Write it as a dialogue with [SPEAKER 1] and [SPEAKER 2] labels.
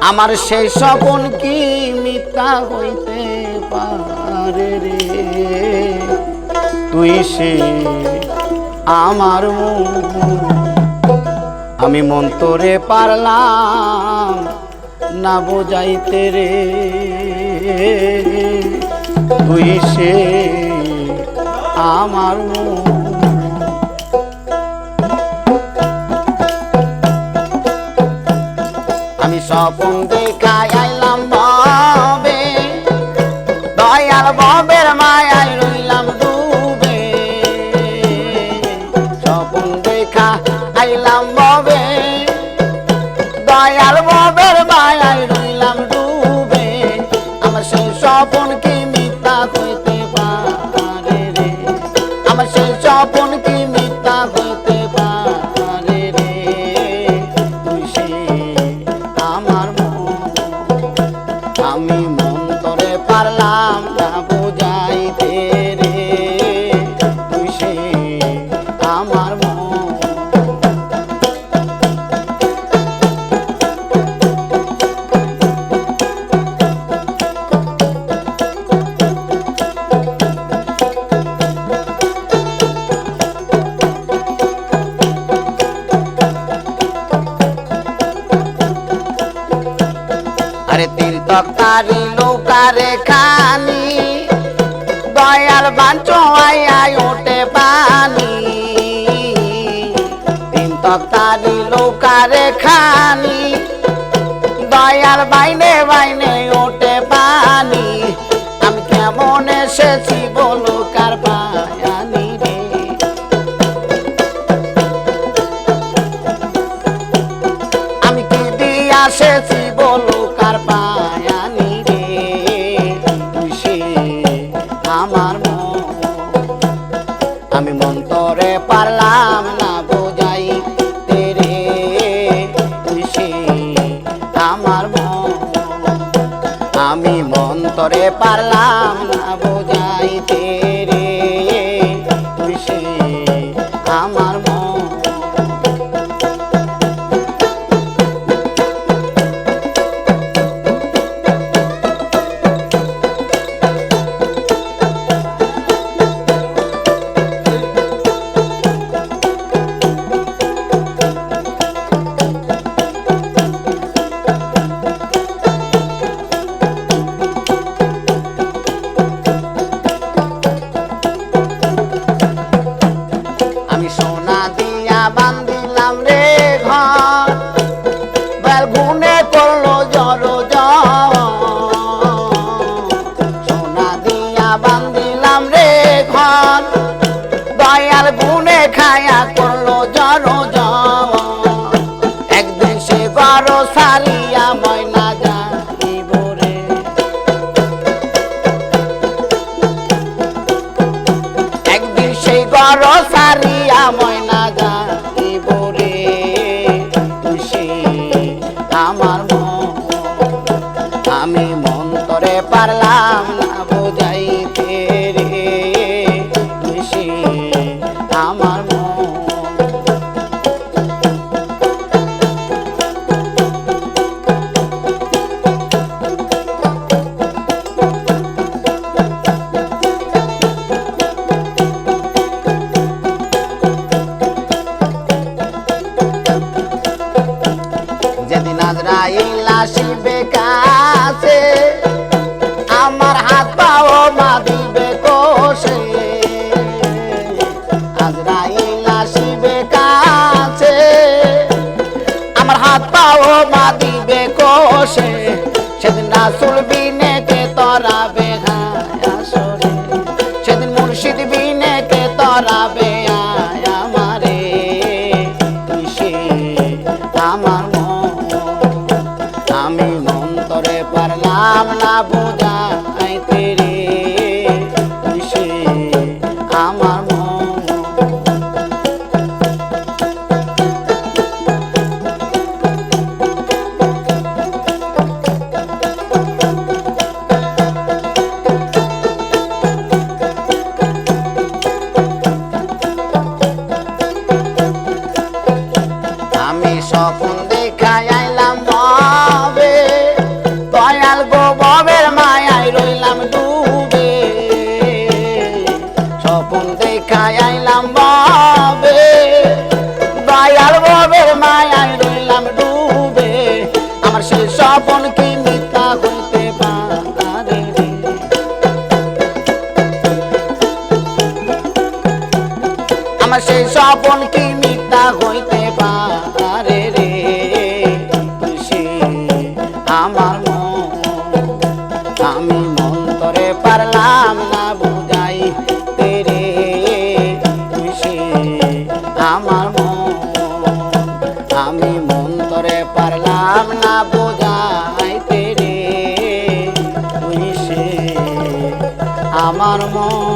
[SPEAKER 1] আমার সেই স্বপন কি মিথ্যা হইতে পারে রে? তুই সে আমার মন আমি মন্তরে পারলাম না বোঝাইতে রে। তুই সে আমার মন স্বপন দেখায় আইলাম ববে দয়াল ববের মায়ায় রইলাম তিন তক্তারি নৌকারে খানি দয়াল বাঞ্চ আই ওটে পানি তিন তক্তারি নৌকারে খানি দয়াল বাইনে বাইনে ওটে পানি আমি কেমন এসেছি বলো কার বায়ানি রে। আমি কি দিয়ে আসেছি আমার আমি মন্তরে পারলাম না বোঝাই তেরে সে আমার মন। আমি মন্তরে পারলাম না বোঝাই সারিয়া ময়না যাইব রে একদিন সেই গর সারিয়া ময়না আসিবে কাছে, আমার হাত পাও মা দিবে কোষে। আজরাইল আসিবে কাছে, আমার হাত পাও মা দিবে কোষে। সেদিন রাসুল বিনে কে তরাবে আসরে, সেদিন মুর্শিদ বিনে কে তরাবে আমি স্বপন দেখাই আইলাম বাবে দয়াল গো ববের মায়াই রইলাম ডুবে। স্বপন দেখাই আইলাম বাবে দয়াল ববের মায়াই রইলাম ডুবে। আমার সেই স্বপন কি মিথ্যা হইতে পারে আমার সেই স্বপন কি আমি মন্তরে পারলাম না বুঝাই তেরে খুশি আমার মন, আমি মন্তরে পারলাম না বোঝাই তেরে খুশি আমার মন